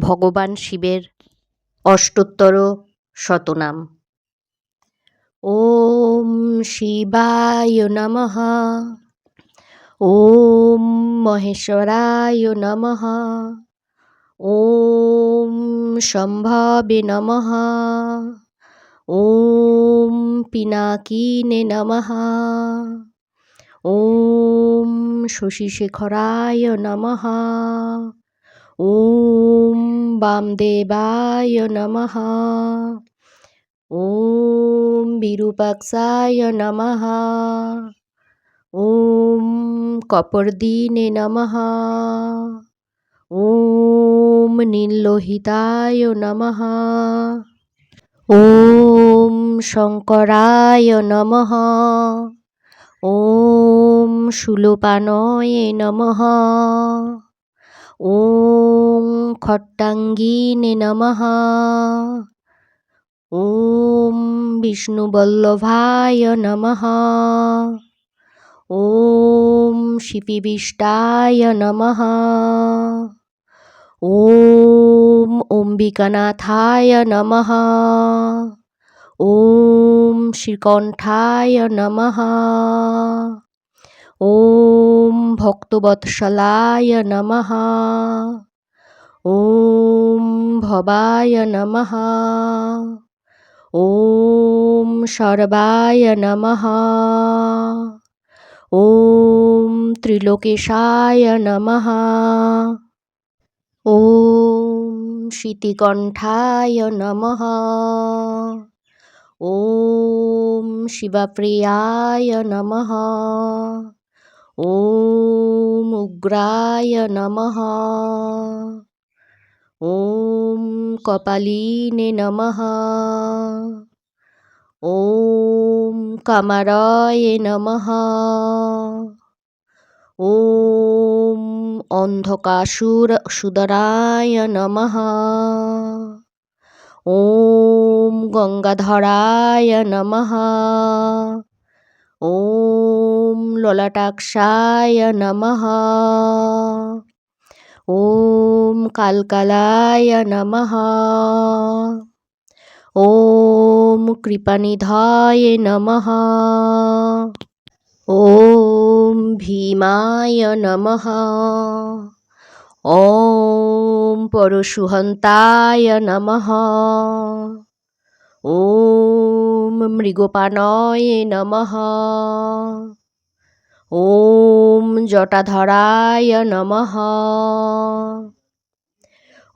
ভগবান শিবের অষ্টোত্তর শতনাম। ওম শিবায় নমঃ। ওম মহেশ্বরায় নমঃ। ওম সম্ভবে নমঃ। ওম পিনাকিনে নমঃ। ওম শশীশেখরায় নমঃ। ওম বামদেবায় নমঃ ওম বিরূপাক্ষায় নমঃ ওম কপর্দিনে নমঃ ওম নীললোহিতায় নমঃ ওম শঙ্করায় নমঃ ওম শূলপানয়ে নমঃ ওম খট্টাঙ্গিনে নমঃ। ওম বিষ্ণুবল্লভায় নমঃ। ওম শিপিবিষ্টায় নমঃ। ওম অম্বিকানাথায় নমঃ। ওম শ্রীকণ্ঠায় নমঃ। ওম ভক্তবৎসলায় নমঃ। ওম ভবায় নমঃ। ওম সর্বায় নমঃ। ওম ত্রিলোকেশায় নমঃ। ওম শীতিকণ্ঠায় নমঃ। ওম শিবপ্রিয়ায় নমঃ। ওম উগ্রায় নমঃ। ওম কপালিনে নমঃ ওম কামারয়ে নমঃ ওম অন্ধকাসুর সুদরায় নমঃ ওম গঙ্গাধরায় নমঃ ওম ললাটাক্ষায় নমঃ ওম কালকালায় নমঃ ওম কৃপানিধায় নমঃ ওম ভীমায় নমঃ ওম পরশুহন্তায় নমঃ ওম মৃগপানয়ে নমঃ ওম জটাধরায় নমঃ।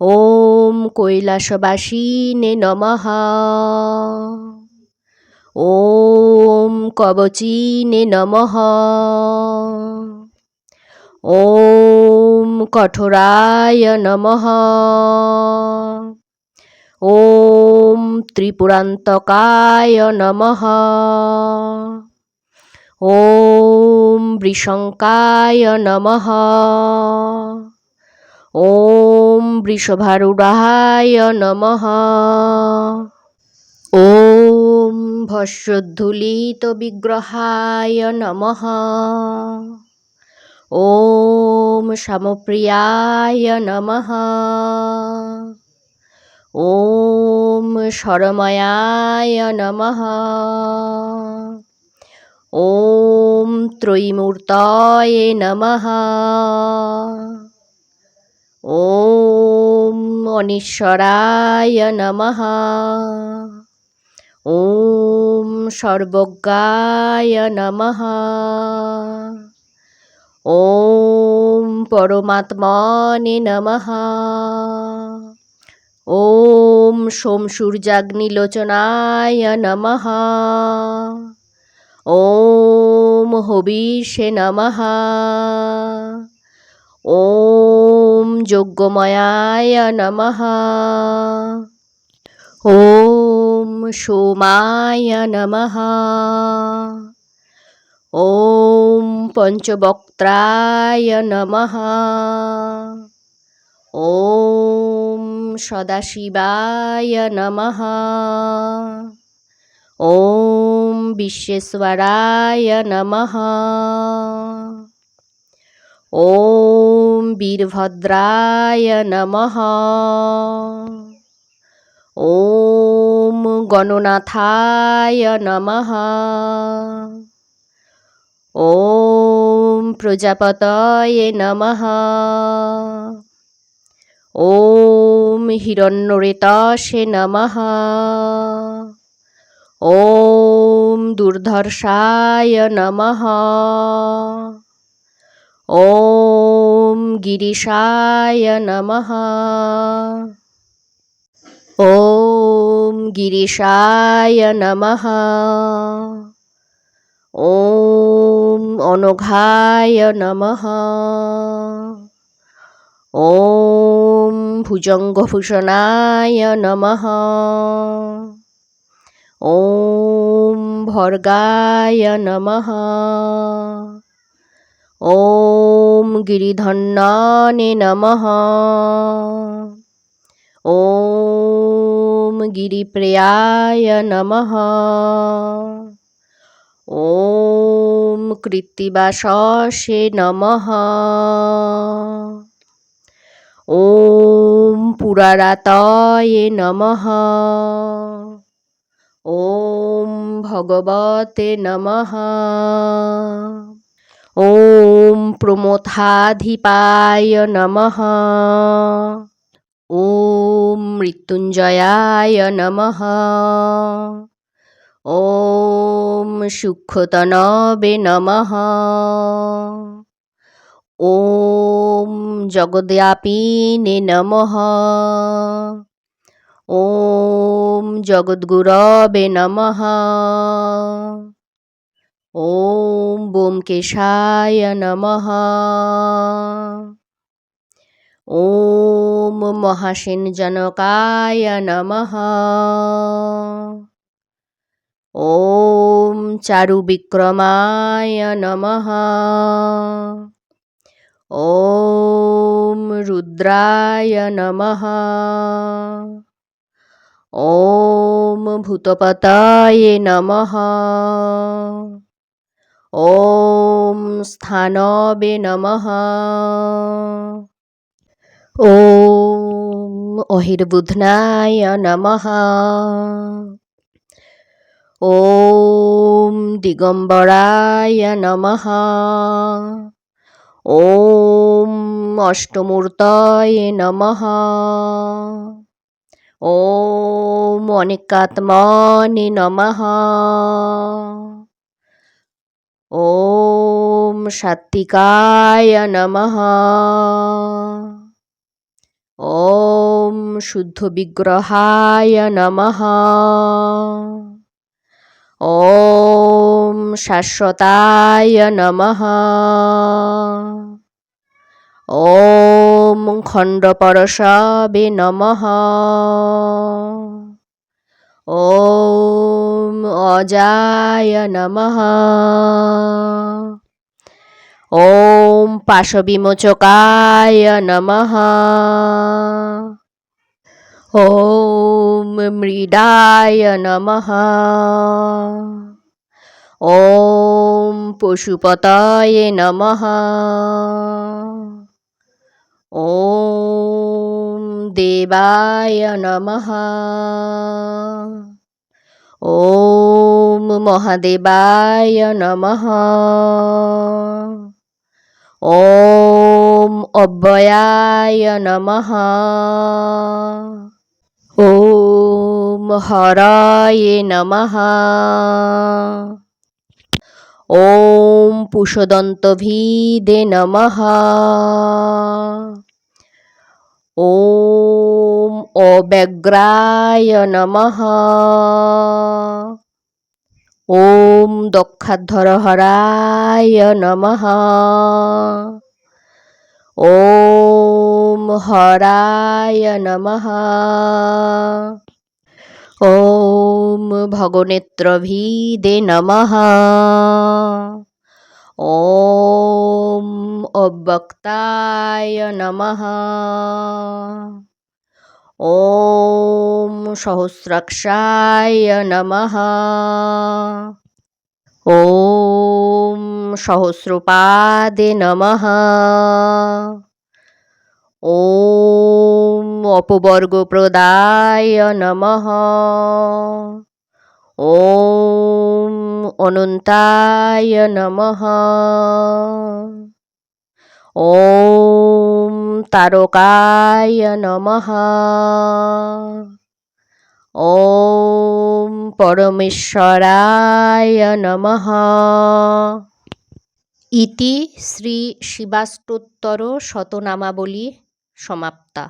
ওম কৈলাসবাসিনে নমঃ। ওম কবচিনে নমঃ। ওম কঠোরায় নমঃ। ওম ত্রিপুরান্তকায় নমঃ। ওম বৃষঙ্কায় নমঃ। ওম বৃষভারূঢ়ায় নমঃ। ওম ভস্যোদ্ধূলিত বিগ্রহায় নমঃ। ওম সমপ্রিয়ায় নমঃ। ওম স্বরময়ায় ওম ত্রয়ীমূর্তয়ে নমঃ ওম অনীশ্বরায় নমঃ ওম সর্বজ্ঞায় নমঃ ওম পরমাত্মনে নমঃ ওম সোমসূর্যাগ্নিলোচনায় নমঃ ওম হবিষে নমঃ ওম যজ্ঞময়ায় নমঃ ওম সোমায় নমঃ ওম পঞ্চবক্ত্রায় নমঃ ওম সদাশিবায় নমঃ ॐ विश्वेश्वराय नमः ॐ वीरभद्राय नमः ॐ गणनाथाय नमः ॐ प्रजापतये नमः ॐ हिरण्यरेतसे नमः ॐ दुर्धर्षाय नमः ॐ गिरिशाय नमः ॐ गिरिशाय नमः ॐ अनघाय नमः ॐ भुजङ्गभूषणाय नमः ॐ भर्गाय नमः ॐ गिरिधन्नाने नमः ॐ गिरिप्रियाय नमः ॐ कृत्तिवाससे नमः ॐ पुराराताय नमः ॐ ভগবতে নমঃ ॐ প্রমথাধিপায় নমঃ ॐ মৃত্যুঞ্জয়ায় নমঃ ॐ সূক্ষ্মতনবে নমঃ ॐ জগদ্ব্যাপিনে নমঃ ওম জগদ্গুরবে নমঃ ওম বোমকেশায় নমঃ ওম মহাসেন জনকায় নমঃ ওম চারু বিক্রমায় নমঃ ওম রুদ্রায় নমঃ ॐ भूतपताय नमः ॐ स्थानवे नमः ॐ अहिर्बुध्नाय नमः ॐ दिगम्बराय नमः ॐ अष्टमूर्तये नमः ওম অনেকাত্মনে নমঃ। ওম সাত্বিকায় নমঃ। ওম শুদ্ধ বিগ্রহায় নমঃ। ওম শাশ্বতায় নমঃ। ॐ খণ্ড পরশাবে নমঃ ওম অজায় নমঃ ওম পাশবিমোচকায় নমঃ ওম মৃডায় নমঃ ওম পশুপতায় নমঃ ॐ দেবায় নমঃ ॐ মহাদেবায় নমঃ ॐ অব্যয়ায় নমঃ ॐ হরয়ে নমঃ ॐ পুষদন্তভিদে নমঃ ওম অব্যগ্রায় নমঃ ওম দক্ষাধরহরায় নমঃ ওম হরায় নমঃ ওম ভগনেত্রভীদে নমঃ ওম অব্যক্তায় নমঃ ওম সহস্রাক্ষায় নমঃ ওম সহস্রপাদে নমঃ ওম অপবর্গপ্রদায় নমঃ ওম অনন্তায় নমঃ ॐ তারকায় নমঃ ॐ পরমেশ্বরায় নমঃ ইতি শ্রী শিবাস্তোত্তর শতনামাবলী সমাপ্তা।